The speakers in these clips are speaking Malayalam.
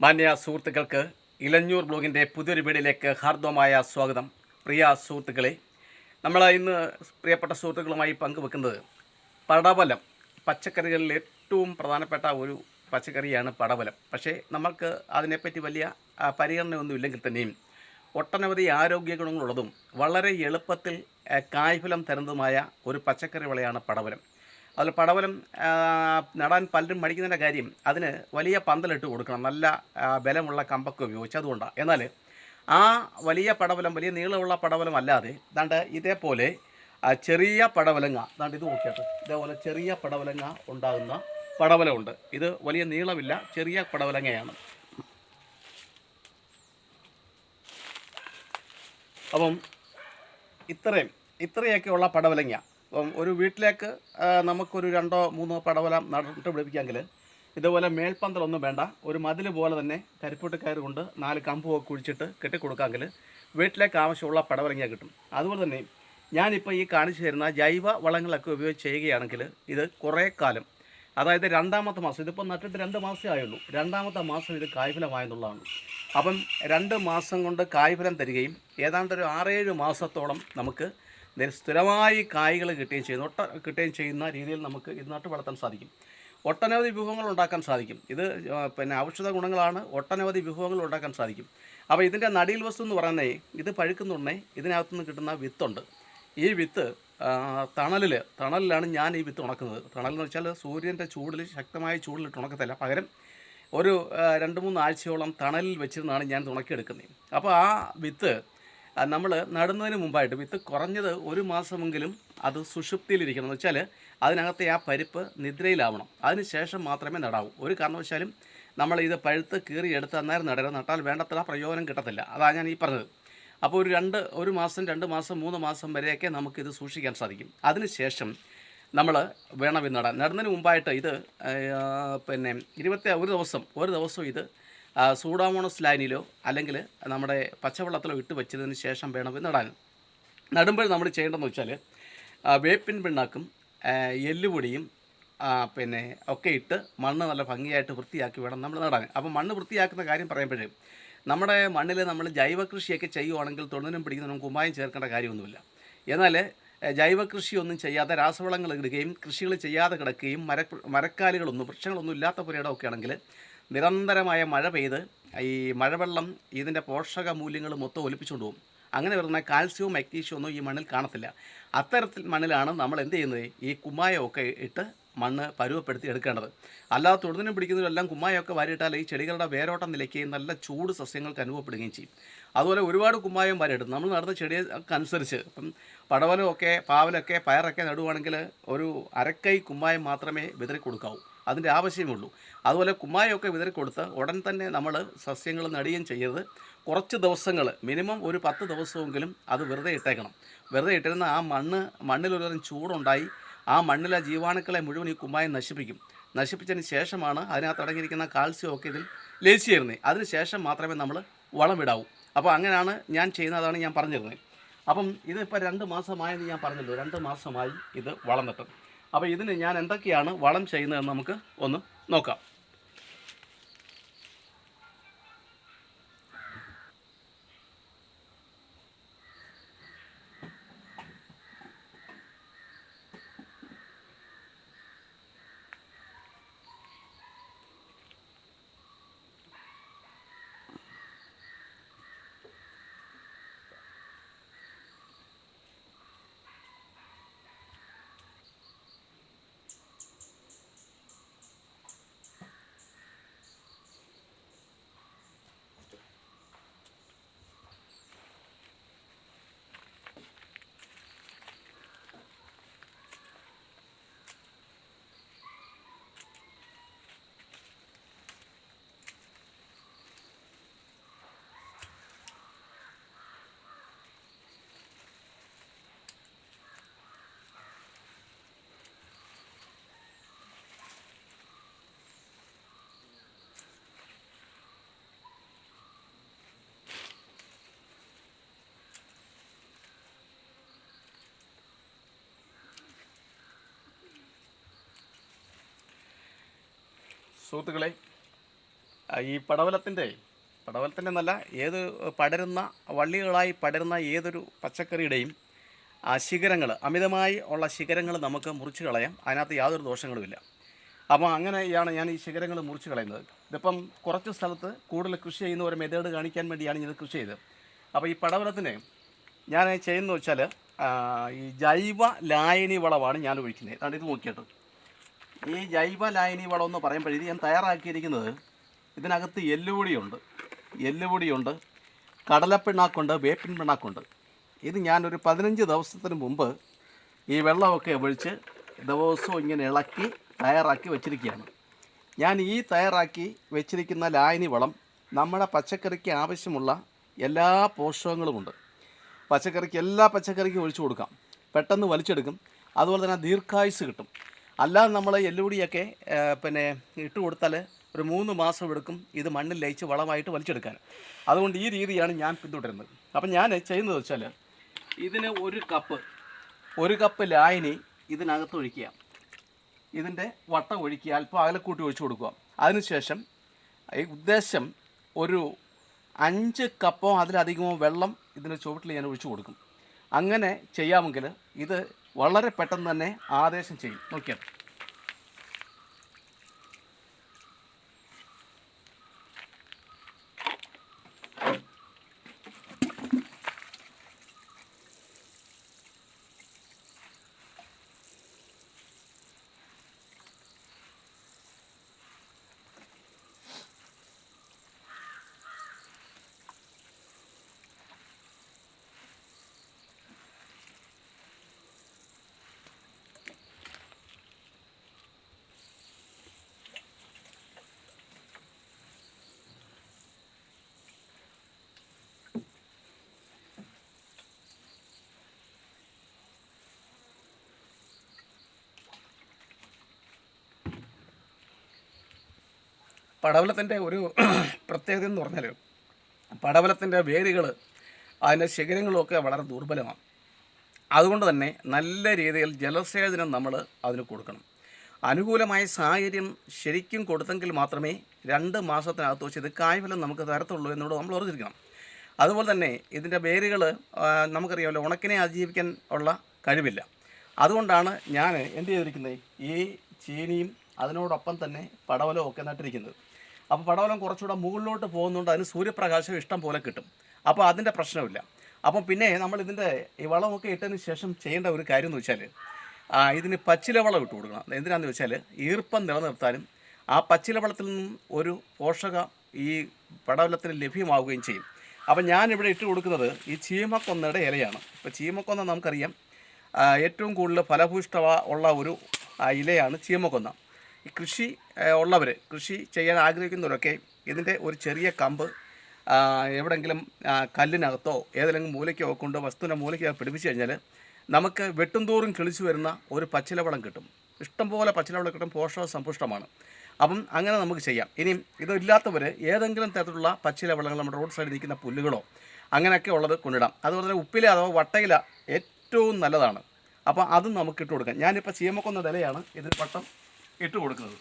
മാന്യ സുഹൃത്തുക്കൾക്ക് ഇലഞ്ഞൂർ ബ്ലോഗിന്റെ പുതിയൊരു വീടിലേക്ക് ഹാർദവമായ സ്വാഗതം. പ്രിയ സുഹൃത്തുക്കളെ നമ്മൾ ഇന്ന് പ്രിയപ്പെട്ട സുഹൃത്തുക്കളുമായി പങ്കുവെക്കുന്നത് പടവലം പച്ചക്കറികളിൽ ഏറ്റവും പ്രധാനപ്പെട്ട ഒരു പച്ചക്കറിയാണ് പടവലം. പക്ഷേ നമ്മൾക്ക് അതിനെപ്പറ്റി വലിയ പരിഗണനയൊന്നും ഇല്ലെങ്കിൽ തന്നെയും ഒട്ടനവധി ആരോഗ്യ ഗുണങ്ങളുള്ളതും വളരെ എളുപ്പത്തിൽ കായ്ഫലം തരുന്നതുമായ ഒരു പച്ചക്കറി വിളയാണ് പടവലം. അതിൽ പടവലം നടാൻ പലരും മടിക്കുന്നതിന്റെ കാര്യം അതിന് വലിയ പന്തലിട്ട് കൊടുക്കണം. നല്ല ബലമുള്ള കമ്പൊക്കെ ഉപയോഗിച്ച് അതുകൊണ്ടാണ് എന്നാൽ ആ വലിയ പടവലം വലിയ നീളമുള്ള പടവലം അല്ലാതെ ദാണ്ട് ഇതേപോലെ ചെറിയ പടവലങ്ങ ദാണ്ട് ഇത് നോക്കിയാട്ട് ഇതേപോലെ ചെറിയ പടവലങ്ങ ഉണ്ടാകുന്ന പടവലമുണ്ട്. ഇത് വലിയ നീളമില്ല ചെറിയ പടവലങ്ങയാണ്. അപ്പം ഇത്രയും ഇത്രയൊക്കെയുള്ള പടവലങ്ങ. ഒരു വീട്ടിലേക്ക് നമുക്കൊരു രണ്ടോ മൂന്നോ പടവലം നട്ട് പിടിപ്പിക്കാമെങ്കിൽ ഇതുപോലെ മേൽപ്പന്തലൊന്നും വേണ്ട. ഒരു മതിൽ പോലെ തന്നെ കരിപ്പൂട്ട് കയറ് കൊണ്ട് നാല് കമ്പുമൊക്കെ കുഴിച്ചിട്ട് കെട്ടിക്കൊടുക്കാമെങ്കിൽ വീട്ടിലേക്ക് ആവശ്യമുള്ള പടവലങ്ങ കിട്ടും. അതുപോലെ തന്നെ ഞാനിപ്പോൾ ഈ കാണിച്ചു തരുന്ന ജൈവ വളങ്ങളൊക്കെ ഉപയോഗിച്ച് ചെയ്യുകയാണെങ്കിൽ ഇത് കുറേ കാലം അതായത് രണ്ടാമത്തെ മാസം ഇതിപ്പോൾ നട്ടിട്ട് രണ്ട് മാസമേ ആയുള്ളൂ. രണ്ടാമത്തെ മാസം ഇത് കായ്ഫലമായെന്നുള്ളതാണ്. അപ്പം രണ്ട് മാസം കൊണ്ട് കായ്ഫലം തരികയും ഏതാണ്ട് ഒരു ആറേഴ് മാസത്തോളം നമുക്ക് സ്ഥിരമായി കായ്കൾ കിട്ടുകയും ചെയ്യുന്നു ഒട്ട കിട്ടുകയും ചെയ്യുന്ന രീതിയിൽ നമുക്ക് ഇത് നട്ട് വളർത്താൻ സാധിക്കും. ഒട്ടനവധി വിഭവങ്ങൾ ഉണ്ടാക്കാൻ സാധിക്കും. ഇത് പിന്നെ ഔഷധ ഗുണങ്ങളാണ് ഒട്ടനവധി വിഭവങ്ങൾ ഉണ്ടാക്കാൻ സാധിക്കും. അപ്പോൾ ഇതിന്റെ നടിയിൽ വസ്തു എന്ന് പറയുന്നത് ഇത് പഴുക്കുന്നുണ്ടേ ഇതിനകത്തുനിന്ന് കിട്ടുന്ന വിത്തുണ്ട്. ഈ വിത്ത് തണലിൽ തണലിലാണ് ഞാൻ ഈ വിത്ത് ഉണക്കുന്നത്. തണൽ എന്ന് വെച്ചാൽ സൂര്യന്റെ ചൂടിൽ ശക്തമായ ചൂടിലിട്ട് ഉണക്കത്തില്ല. പകരം ഒരു രണ്ട് മൂന്ന് ആഴ്ചയോളം തണലിൽ വെച്ചിരുന്നാണ് ഞാൻ ഉണക്കിയെടുക്കുന്നത്. അപ്പോൾ ആ വിത്ത് നമ്മൾ നടുന്നതിന് മുമ്പായിട്ട് വിത്ത് കുറഞ്ഞത് ഒരു മാസമെങ്കിലും അത് സുഷുപ്തിയിലിരിക്കണം. എന്ന് വെച്ചാൽ അതിനകത്തെ ആ പരിപ്പ് നിദ്രയിലാവണം. അതിനുശേഷം മാത്രമേ നടാവൂ. ഒരു കാരണവശാലും നമ്മൾ ഇത് പഴുത്ത് കീറി എടുത്ത് അന്നേരം നടരുത്. നട്ടാൽ വേണ്ടത്ര പ്രയോജനം കിട്ടത്തില്ല. അതാണ് ഞാൻ ഈ പറഞ്ഞത്. അപ്പോൾ ഒരു രണ്ട് ഒരു മാസം രണ്ട് മാസം മൂന്ന് മാസം വരെയൊക്കെ നമുക്കിത് സൂക്ഷിക്കാൻ സാധിക്കും. അതിനുശേഷം നമ്മൾ വേണം ഇത് നടാൻ. നടുന്നതിന് മുമ്പായിട്ട് ഇത് പിന്നെ ഇരുപത്തി ഒരു ദിവസം ഒരു ദിവസം ഇത് സൂഡാമോണസ് ലൈനിലോ അല്ലെങ്കിൽ നമ്മുടെ പച്ചവെള്ളത്തിലോ ഇട്ട് വെച്ചതിന് ശേഷം വേണം നടാൻ നടുമ്പോൾ നമ്മൾ ചെയ്യേണ്ടതെന്ന് വെച്ചാൽ വേപ്പിൻ പിണ്ണാക്കും എല്ലുപൊടിയും പിന്നെ ഒക്കെ ഇട്ട് മണ്ണ് നല്ല ഭംഗിയായിട്ട് വൃത്തിയാക്കി വേണം നമ്മൾ നടാൻ. അപ്പോൾ മണ്ണ് വൃത്തിയാക്കുന്ന കാര്യം പറയുമ്പോഴേ നമ്മുടെ മണ്ണിൽ നമ്മൾ ജൈവ കൃഷിയൊക്കെ ചെയ്യുവാണെങ്കിൽ തൊണ്ണൂനും പിടിക്കുന്നതിനും കുമ്പായം ചേർക്കേണ്ട കാര്യമൊന്നുമില്ല. എന്നാൽ ജൈവ കൃഷിയൊന്നും ചെയ്യാതെ രാസവളങ്ങൾ ഇടുകയും കൃഷികൾ ചെയ്യാതെ കിടക്കുകയും മര മരക്കാലുകളൊന്നും വൃക്ഷങ്ങളൊന്നും ഇല്ലാത്ത പുരയിടമൊക്കെ ആണെങ്കിൽ നിരന്തരമായ മഴ പെയ്ത് ഈ മഴവെള്ളം ഇതിന്റെ പോഷക മൂല്യങ്ങൾ മൊത്തം ഒലിപ്പിച്ചുകൊണ്ട് പോകും. അങ്ങനെ വരുന്ന കാൽസ്യവും മഗ്നീഷ്യവും ഒന്നും ഈ മണ്ണിൽ കാണത്തില്ല. അത്തരത്തിൽ മണ്ണിലാണ് നമ്മൾ എന്ത് ചെയ്യുന്നത്? ഈ കുമ്മായമൊക്കെ ഇട്ട് മണ്ണ് പരുവപ്പെടുത്തി എടുക്കേണ്ടത്. അല്ലാതെ തൊടുന്നതിനും പിടിക്കുന്നതിനും എല്ലാം കുമ്മായമൊക്കെ വാരിയിട്ടാൽ ഈ ചെടികളുടെ വേരോട്ടം നിലയ്ക്കുകയും നല്ല ചൂട് സസ്യങ്ങൾക്ക് അനുഭവപ്പെടുകയും ചെയ്യും. അതുപോലെ ഒരുപാട് കുമ്മായം വാരിയിടും. നമ്മൾ നടന്ന ചെടിയൊക്കെ അനുസരിച്ച് ഇപ്പം പടവലമൊക്കെ പാവലൊക്കെ പയറൊക്കെ നടുവാണെങ്കിൽ ഒരു അരക്കൈ കുമ്മായം മാത്രമേ വിതറി കൊടുക്കാവൂ. അതിന്റെ ആവശ്യമുള്ളൂ. അതുപോലെ കുമ്മായമൊക്കെ വിതറി കൊടുത്ത് ഉടൻ തന്നെ നമ്മൾ സസ്യങ്ങൾ നടുകയും ചെയ്യരുത്. കുറച്ച് ദിവസങ്ങൾ മിനിമം ഒരു പത്ത് ദിവസമെങ്കിലും അത് വെറുതെ ഇട്ടേക്കണം. വെറുതെ ഇട്ടിരുന്ന ആ മണ്ണ് മണ്ണിലൊരുതരം ചൂടുണ്ടായി. ആ മണ്ണിലെ ജീവാണുക്കളെ മുഴുവൻ ഈ കുമ്മായം നശിപ്പിക്കും. നശിപ്പിച്ചതിന് ശേഷമാണ് അതിനകത്ത് അടങ്ങിയിരിക്കുന്ന കാൽസ്യം ഒക്കെ ഇതിൽ ലയിച്ചു അതിന് ശേഷം മാത്രമേ നമ്മൾ വളം ഇടാവൂ. അപ്പോൾ അങ്ങനെയാണ് ഞാൻ ചെയ്യുന്നതാണ് ഞാൻ പറഞ്ഞിരുന്നത് അപ്പം ഇതിപ്പോൾ രണ്ട് മാസമായെന്ന് ഞാൻ പറഞ്ഞല്ലോ. രണ്ട് മാസമായി ഇത് വളം നട്ടത് അപ്പോൾ ഇതിന് ഞാൻ എന്തൊക്കെയാണ് വളം ചെയ്യുന്നതെന്ന് നമുക്ക് ഒന്ന് നോക്കാം. സുഹൃത്തുക്കളെ ഈ പടവലത്തിന്റെ പടവലത്തിന്റെ എന്നല്ല ഏത് പടരുന്ന വള്ളികളായി പടരുന്ന ഏതൊരു പച്ചക്കറിയുടെയും ആ ശിഖരങ്ങൾ അമിതമായി ഉള്ള ശിഖരങ്ങൾ നമുക്ക് മുറിച്ച് കളയാം. അതിനകത്ത് യാതൊരു ദോഷങ്ങളുമില്ല. അപ്പോൾ അങ്ങനെയാണ് ഞാൻ ഈ ശിഖരങ്ങൾ മുറിച്ച് കളയുന്നത്. ഇതിപ്പം കുറച്ച് സ്ഥലത്ത് കൂടുതൽ കൃഷി ചെയ്യുന്ന ഒരു മെത്തേഡ് കാണിക്കാൻ വേണ്ടിയാണ് ഇത് കൃഷി ചെയ്തത്. അപ്പോൾ ഈ പടവലത്തിന് ഞാൻ ചെയ്യുന്നത് വെച്ചാൽ ഈ ജൈവ ലായനി വളമാണ് ഞാൻ ഒഴിക്കുന്നത് അതാണ് ഇത് നോക്കിയിട്ട്. ഈ ജൈവ ലായനി വളം എന്ന് പറയുമ്പോൾ ഇത് ഞാൻ തയ്യാറാക്കിയിരിക്കുന്നത് ഇതിനകത്ത് എല്ലുപൊടിയുണ്ട്. എല്ലുപൊടിയുണ്ട് കടലപ്പിണ്ണാക്കുണ്ട് വേപ്പിൻ പിണ്ണാക്കുണ്ട് ഇത് ഞാനൊരു പതിനഞ്ച് ദിവസത്തിന് മുമ്പ് ഈ വെള്ളമൊക്കെ ഒഴിച്ച് ദിവസവും ഇങ്ങനെ ഇളക്കി തയ്യാറാക്കി വെച്ചിരിക്കുകയാണ്. ഞാൻ ഈ തയ്യാറാക്കി വെച്ചിരിക്കുന്ന ലായനി വളം നമ്മുടെ പച്ചക്കറിക്ക് ആവശ്യമുള്ള എല്ലാ പോഷകങ്ങളുമുണ്ട്. പച്ചക്കറിക്ക് എല്ലാ പച്ചക്കറിക്കും ഒഴിച്ചു കൊടുക്കാം. പെട്ടെന്ന് വലിച്ചെടുക്കും. അതുപോലെ തന്നെ ദീർഘായുസ് കിട്ടും. അല്ലാതെ നമ്മൾ എല്ലുപൊടിയൊക്കെ പിന്നെ ഇട്ട് കൊടുത്താൽ ഒരു മൂന്ന് മാസം എടുക്കും ഇത് മണ്ണിൽ ലയിച്ച് വളമായിട്ട് വലിച്ചെടുക്കാൻ. അതുകൊണ്ട് ഈ രീതിയാണ് ഞാൻ പിന്തുടരുന്നത്. അപ്പം ഞാൻ ചെയ്യുന്നത് വെച്ചാൽ ഇതിന് ഒരു കപ്പ് ഒരു കപ്പ് ലായനി ഇതിനകത്ത് ഒഴിക്കുക. ഇതിന്റെ വട്ടം ഒഴിക്കുക അല്പം അകലക്കൂട്ടി ഒഴിച്ചു കൊടുക്കുക. അതിനുശേഷം ഉദ്ദേശം ഒരു അഞ്ച് കപ്പോ അതിലധികമോ വെള്ളം ഇതിന് ചുവട്ടിൽ ഞാൻ ഒഴിച്ചു കൊടുക്കും. അങ്ങനെ ചെയ്യാമെങ്കിൽ ഇത് വളരെ പെട്ടെന്ന് തന്നെ ആദേശം ചെയ്യും. നോക്കിയാൽ പടവലത്തിന്റെ ഒരു പ്രത്യേകത എന്ന് പറഞ്ഞാൽ പടവലത്തിന്റെ വേരുകൾ അതിന്റെ ശിഖരങ്ങളുമൊക്കെ വളരെ ദുർബലമാണ്. അതുകൊണ്ട് തന്നെ നല്ല രീതിയിൽ ജലസേചനം നമ്മൾ അതിന് കൊടുക്കണം. അനുകൂലമായ സാഹചര്യം ശരിക്കും കൊടുത്തെങ്കിൽ മാത്രമേ രണ്ട് മാസത്തിനകത്ത് വെച്ച് ഇത് കായ്ഫലം നമുക്ക് തരത്തുള്ളൂ എന്നോട് നമ്മൾ ഓർത്തിരിക്കണം അതുപോലെ തന്നെ ഇതിന്റെ വേരുകൾ നമുക്കറിയാമല്ലോ ഉണക്കിനെ അതിജീവിക്കാൻ ഉള്ള കഴിവില്ല. അതുകൊണ്ടാണ് ഞാൻ എന്ത് ചെയ്തിരിക്കുന്നത്? ഈ ചീനിയും അതിനോടൊപ്പം തന്നെ പടവലവും ഒക്കെ നട്ടിരിക്കുന്നത്. അപ്പോൾ പടവലം കുറച്ചുകൂടെ മുകളിലോട്ട് പോകുന്നതുകൊണ്ട് അതിന് സൂര്യപ്രകാശം ഇഷ്ടം പോലെ കിട്ടും. അപ്പോൾ അതിന്റെ പ്രശ്നമില്ല. അപ്പം പിന്നെ നമ്മൾ ഇതിന്റെ ഈ വളമൊക്കെ ഇട്ടതിന് ശേഷം ചെയ്യേണ്ട ഒരു കാര്യം എന്ന് വെച്ചാൽ ഇതിന് പച്ചില വളം ഇട്ട് കൊടുക്കണം. എന്തിനാണെന്ന് വെച്ചാൽ ഈർപ്പം നിലനിർത്താനും ആ പച്ചിലവളത്തിൽ നിന്നും ഒരു പോഷക ഈ പടവലത്തിന് ലഭ്യമാവുകയും ചെയ്യും. അപ്പം ഞാനിവിടെ ഇട്ട് കൊടുക്കുന്നത് ഈ ചീമക്കൊന്നയുടെ ഇലയാണ്. ഇപ്പോൾ ചീമക്കൊന്ന നമുക്കറിയാം ഏറ്റവും കൂടുതൽ ഫലഭൂഷ്ട ഉള്ള ഒരു ഇലയാണ് ചീമക്കൊന്ന. ഈ കൃഷി ഉള്ളവർ കൃഷി ചെയ്യാൻ ആഗ്രഹിക്കുന്നവരൊക്കെ ഇതിന്റെ ഒരു ചെറിയ കമ്പ് എവിടെങ്കിലും കല്ലിനകത്തോ ഏതെങ്കിലും മൂലയ്ക്കോ കൊണ്ട് വസ്തുവിന്റെ മൂലയ്ക്കോ പിടിപ്പിച്ച് കഴിഞ്ഞാൽ നമുക്ക് വെട്ടുംതോറും കിളിച്ചു വരുന്ന ഒരു പച്ചിലവളം കിട്ടും. ഇഷ്ടംപോലെ പച്ചിലവളം കിട്ടും പോഷക സമ്പുഷ്ടമാണ്. അപ്പം അങ്ങനെ നമുക്ക് ചെയ്യാം. ഇനിയും ഇതില്ലാത്തവർ ഏതെങ്കിലും തരത്തിലുള്ള പച്ചിലവളങ്ങൾ നമ്മുടെ റോഡ് സൈഡിൽ നിൽക്കുന്ന പുല്ലുകളോ അങ്ങനെയൊക്കെ ഉള്ളത് കൊണ്ടിടാം. അതുപോലെ തന്നെ ഉപ്പില അഥവാ വട്ടയില ഏറ്റവും നല്ലതാണ്. അപ്പോൾ അതും നമുക്ക് ഇട്ട് കൊടുക്കാം. ഞാനിപ്പോൾ ചീമക്കൊന്ന ഇലയാണ് ഇതിന് പട്ടം ഇട്ട് കൊടുക്കുന്നത്.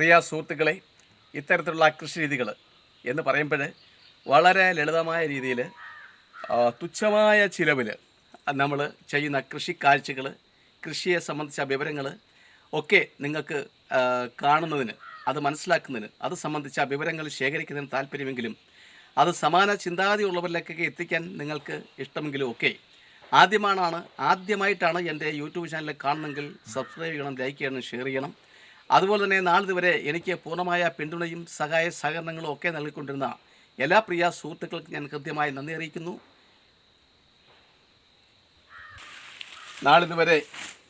പ്രിയ സുഹൃത്തുക്കളെ ഇത്തരത്തിലുള്ള കൃഷി രീതികൾ എന്ന് പറയുമ്പോൾ വളരെ ലളിതമായ രീതിയിൽ തുച്ഛമായ ചിലവിൽ നമ്മൾ ചെയ്യുന്ന കൃഷി കാഴ്ചകൾ കൃഷിയെ സംബന്ധിച്ച വിവരങ്ങൾ ഒക്കെ നിങ്ങൾക്ക് കാണുന്നതിന് അത് മനസ്സിലാക്കുന്നതിന് അത് സംബന്ധിച്ച വിവരങ്ങൾ ശേഖരിക്കുന്നതിന് താല്പര്യമെങ്കിലും അത് സമാന ചിന്താഗതി ഉള്ളവരിലേക്കൊക്കെ എത്തിക്കാൻ നിങ്ങൾക്ക് ഇഷ്ടമെങ്കിലും ഒക്കെ ആദ്യമാണാണ് ആദ്യമായിട്ടാണ് എന്റെ യൂട്യൂബ് ചാനൽ കാണുന്നെങ്കിൽ സബ്സ്ക്രൈബ് ചെയ്യണം ലൈക്ക് ചെയ്യണം ഷെയർ ചെയ്യണം. അതുപോലെ തന്നെ നാളിതുവരെ എനിക്ക് പൂർണമായ പിന്തുണയും സഹായ സഹകരണങ്ങളും ഒക്കെ നൽകിക്കൊണ്ടിരുന്ന എല്ലാ പ്രിയ സുഹൃത്തുക്കൾക്കും ഞാൻ കൃത്യമായി നന്ദി അറിയിക്കുന്നു. നാളിതുവരെ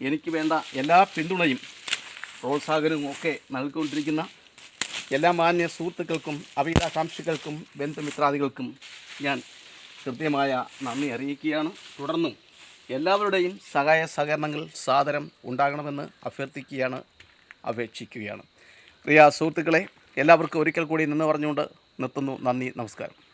എനിക്ക് വേണ്ട എല്ലാ പിന്തുണയും പ്രോത്സാഹനവും ഒക്കെ നൽകിക്കൊണ്ടിരിക്കുന്ന എല്ലാ മാന്യ സുഹൃത്തുക്കൾക്കും അവിതാകാംക്ഷികൾക്കും ബന്ധുമിത്രാദികൾക്കും ഞാൻ കൃത്യമായ നന്ദി അറിയിക്കുകയാണ്. തുടർന്നും എല്ലാവരുടെയും സഹായ സഹകരണങ്ങൾ സാദരം ഉണ്ടാകണമെന്ന് അഭ്യർത്ഥിക്കുകയാണ്. അപേക്ഷിക്കുകയാണ്. പ്രിയ സുഹൃത്തുക്കളെ എല്ലാവർക്കും ഒരിക്കൽ കൂടി നിന്ന് പറഞ്ഞുകൊണ്ട് നിർത്തുന്നു. നന്ദി നമസ്കാരം.